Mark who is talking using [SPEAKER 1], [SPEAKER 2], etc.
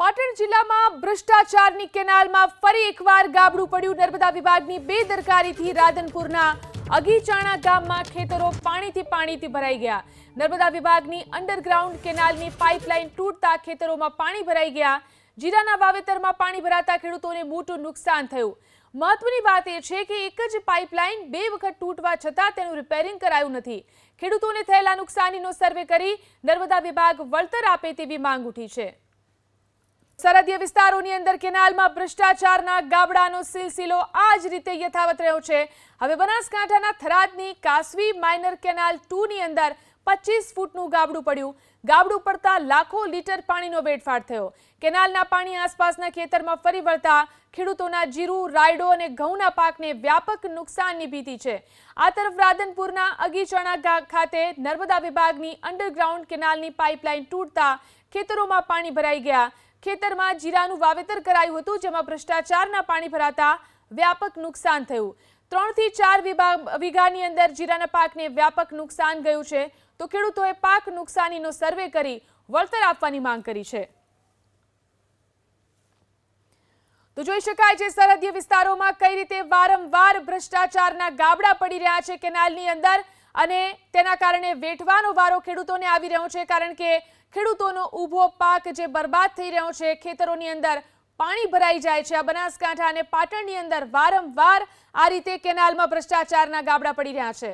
[SPEAKER 1] પાટણ જિલ્લામાં ભ્રષ્ટાચારની કેનાલમાં ફરી એકવાર ગાબડું પડ્યું. નર્મદા વિભાગની બેદરકારીથી રાધનપુરના અગીચાણા ગામમાં ખેતરો પાણીથી પાણીથી ભરાઈ ગયા. નર્મદા વિભાગની અંડરગ્રાઉન્ડ કેનાલની પાઇપલાઇન તૂટતા ખેતરોમાં પાણી ભરાઈ ગયા. જીરાના વાવેતરમાં પાણી ભરાતા ખેડૂતોને મોટું નુકસાન થયું. મહત્વની વાત એ છે કે એક જ પાઇપલાઇન બે વખત તૂટવા છતાં તેનું રિપેરિંગ કરાયું નથી. ખેડૂતોને થયેલા નુકસાનીનો સર્વે કરી નર્મદા વિભાગ વળતર આપે તેવી માંગ ઉઠી છે. સરહદીય વિસ્તારોની અંદર કેનાલમાં ભ્રષ્ટાચારના ગાબડાનો સિલસિલો આ જ રીતે યથાવત રહ્યો છે. હવે બનાસકાંઠાના થરાદની કાસવી માઇનર કેનાલ ટુની અંદર પચીસ ફૂટનું ગાબડું પડ્યું. ગાબડું પડતા લાખો લીટર પાણીનો વેડફાટ થયો. કેનાલના પાણી આસપાસના ખેતરમાં ફરી વળતા ખેડૂતોના જીરું, રાયડો અને ઘઉંના પાકને વ્યાપક નુકસાનની ભીતિ છે. આ તરફ રાધનપુરના અગીચણા ખાતે નર્મદા વિભાગની અંડરગ્રાઉન્ડ કેનાલની પાઇપલાઇન તૂટતા ખેતરોમાં પાણી ભરાઈ ગયા. ખેતરમાં જીરાનું વાવેતર કરાયું હતું, જેમાં ભ્રષ્ટાચારના પાણી ભરાતા વ્યાપક નુકસાન થયું. ત્રણથી ચાર વીઘાની અંદર જીરાના પાકને વ્યાપક નુકસાન ગયું છે. તો ખેડૂતોએ પાક નુકસાનીનો સર્વે કરી વળતર આપવાની માંગ કરી છે. તો જોઈ શકાય છે, સરહદીય વિસ્તારોમાં કઈ રીતે વારંવાર ભ્રષ્ટાચારના ગાબડા પડી રહ્યા છે. કેનાલની અંદર અને તેના કારણે વેઠવાનો વારો ખેડૂતોને આવી રહ્યો છે, કારણ કે ખેડૂતોનો ઊભો પાક જે બરબાદ થઈ રહ્યો છે, ખેતરોની અંદર પાણી ભરાઈ જાય છે. આ બનાસકાંઠા અને પાટણની અંદર વારંવાર આ રીતે કેનાલમાં ભ્રષ્ટાચારના ગાબડા પડી રહ્યા છે.